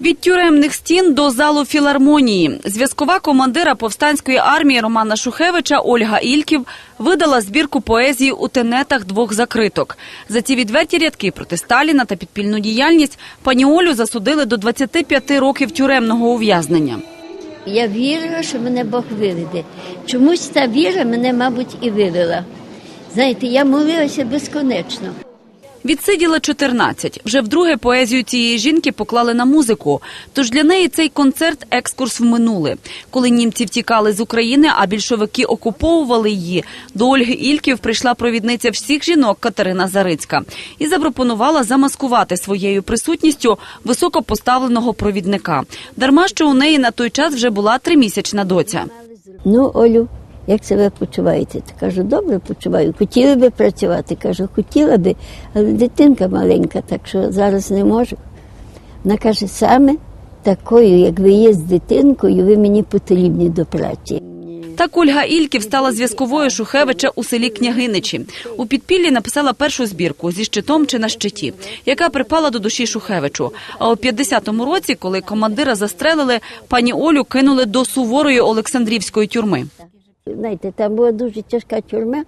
Від тюремних стін до залу філармонії зв'язкова командира повстанської армії Романа Шухевича Ольга Ільків видала збірку поезії у тенетах двох закриток. За ці відверті рядки проти Сталіна та підпільну діяльність пані Олю засудили до 25 років тюремного ув'язнення. Я вірила, що мене Бог виведе. Чомусь та віра мене, мабуть, і вивела. Знаєте, я молилася безконечно. Відсиділа 14. Вже вдруге поезію цієї жінки поклали на музику. Тож для неї цей концерт екскурс в минуле. Коли німці втікали з України, а більшовики окуповували її, до Ольги Ільків прийшла провідниця всіх жінок Катерина Зарицька і запропонувала замаскувати своєю присутністю високопоставленого провідника. Дарма що у неї на той час вже була тримісячна доця. Ну, Олю, як себе почуваєте? Кажу, добре почуваю. Хотіли би працювати? Кажу, хотіла би, але дитинка маленька, так що зараз не можу. Вона каже, саме такою, як ви є з дитинкою, ви мені потрібні до праці. Так Ольга Ільків стала зв'язковою Шухевича у селі Княгиничі. У підпіллі написала першу збірку зі щитом чи на щиті, яка припала до душі Шухевичу. А у 50-му році, коли командира застрелили, пані Олю кинули до суворої Олександрівської тюрми. Знаєте, там була дуже тяжка тюрма,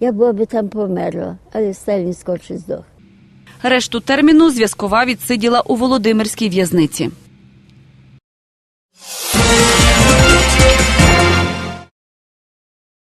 я була би там померла, але Сталін скорше здох. Решту терміну зв'язкова відсиділа у Володимирській в'язниці.